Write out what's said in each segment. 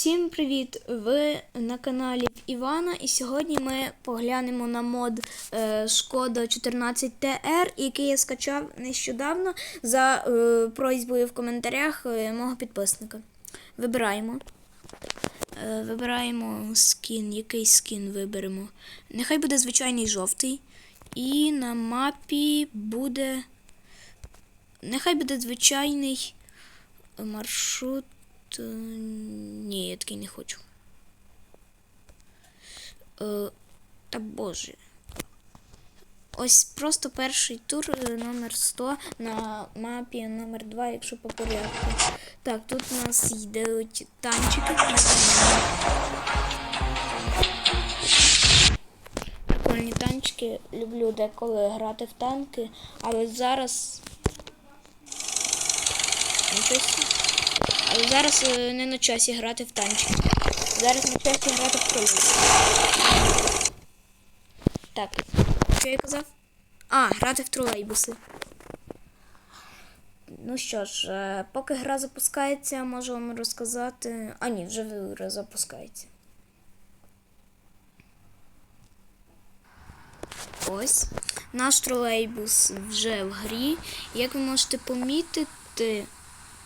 Всім привіт! Ви на каналі Івана, і сьогодні ми поглянемо на мод е, Шкода 14 TR, який я скачав нещодавно за е, просьбою в коментарях е, мого підписника. Вибираємо. Вибираємо скін. Який скін виберемо? Нехай буде звичайний жовтий. І на мапі буде. Нехай буде звичайний маршрут. Е, Ні, я такий не хочу. Е, та боже. Ось просто перший тур е, номер 100 на мапі номер 2, якщо по порядку. Так, тут у нас йдуть танчики. Прикольні танчики. Люблю деколи грати в танки, але зараз. Але зараз е, не на часі грати в танчики. Зараз на часі грати в тролейбус. Так, що я казав? А, грати в тролейбуси. Ну що ж, е, поки гра запускається, можу вам розказати. А ні, вже гра запускається. Ось. Наш тролейбус вже в грі. Як ви можете помітити,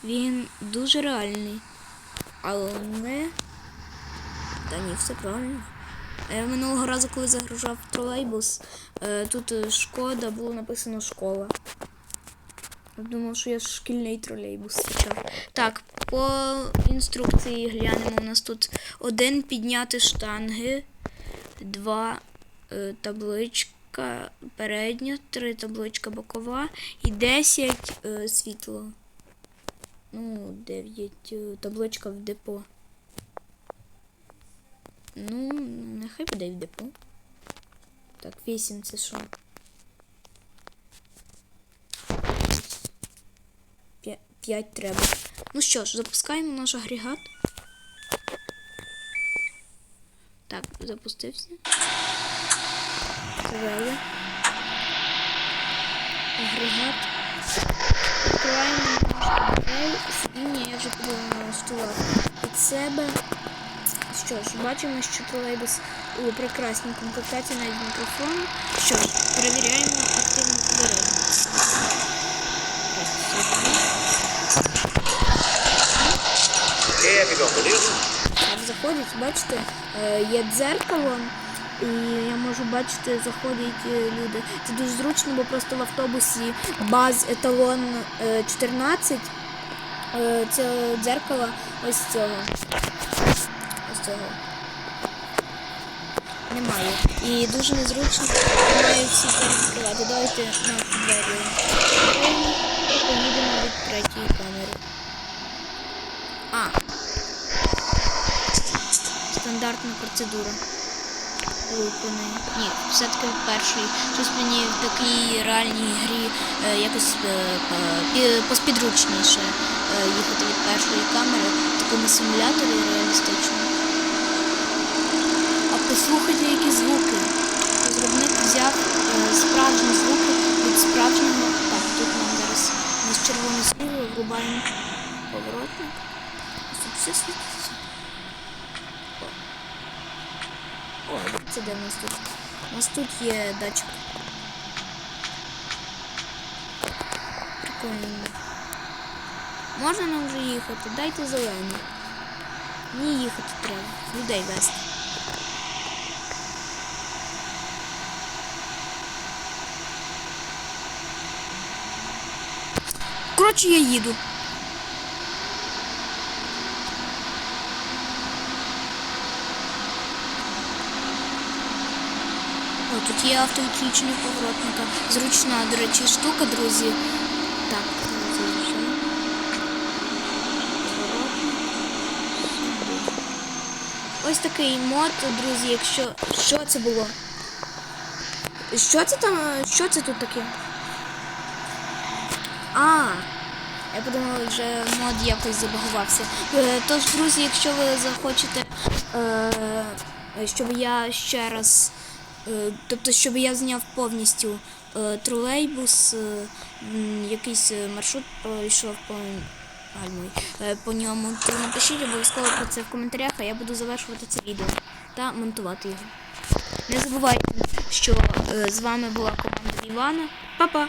він дуже реальний. Але не. Та ні, все правильно. Я минулого разу, коли загружав тролейбус, е, тут е, шкода, було написано школа. Думав, що я шкільний тролейбус скачав. Так, по інструкції глянемо. У нас тут один підняти штанги, два е, табличка передня, три табличка бокова і 10 е, світло. Ну, 9 е, табличка в депо. Ну, нехай буде в депо. Так, 8 це що? 5 треба. Ну що ж, запускаємо наш агрегат. Так, запустився. Завели. Агрегат. Відкриваємо Ні, я вже налаштував від себе. Що ж, бачимо, що тролейбус у прекрасній комплектації навіть мікрофон. Що ж, перевіряємо активну дорогу. Заходять, бачите, е, є дзеркало, і я можу бачити, заходять е, люди. Це дуже зручно, бо просто в автобусі баз еталон е, 14. Е, Це дзеркало ось цього. Ось цього. Немає. І дуже незручно маю всі перекривати. Давайте на двері. поїдемо від третьої камери. А, стандартна процедура. Лупини. Ні, все-таки перший. Щось мені в такій реальній грі е, якось е, поспідручніше е, їхати від першої камери в такому симуляторі реалістичному. А послухайте, які звуки. Розробник взяв е, справжні звуки від справжнього. Так, тут нам зараз у нас червоне світло, врубаємо поворотник. Тут все світиться. Це де в нас тут? У нас тут є датчик. Прикольно. Можна нам вже їхати? Дайте зелений. Ні, їхати треба. Людей вести. Коротше, я їду. Тут є автовиключення поворотника. Зручна, до речі, штука, друзі. Так, заїжджаємо. Ось такий мод, друзі, якщо. Що це було? Що це там? Що це тут таке? А, я подумала, вже мод якось забагувався. Е, Тож, друзі, якщо ви захочете, е, щоб я ще раз, тобто, щоб я зняв повністю е, тролейбус, е, якийсь е, маршрут пройшов по гальмуй, е, по ньому, то напишіть обов'язково про це в коментарях, а я буду завершувати це відео та монтувати його. Не забувайте, що е, з вами була команда Івана. Па-па!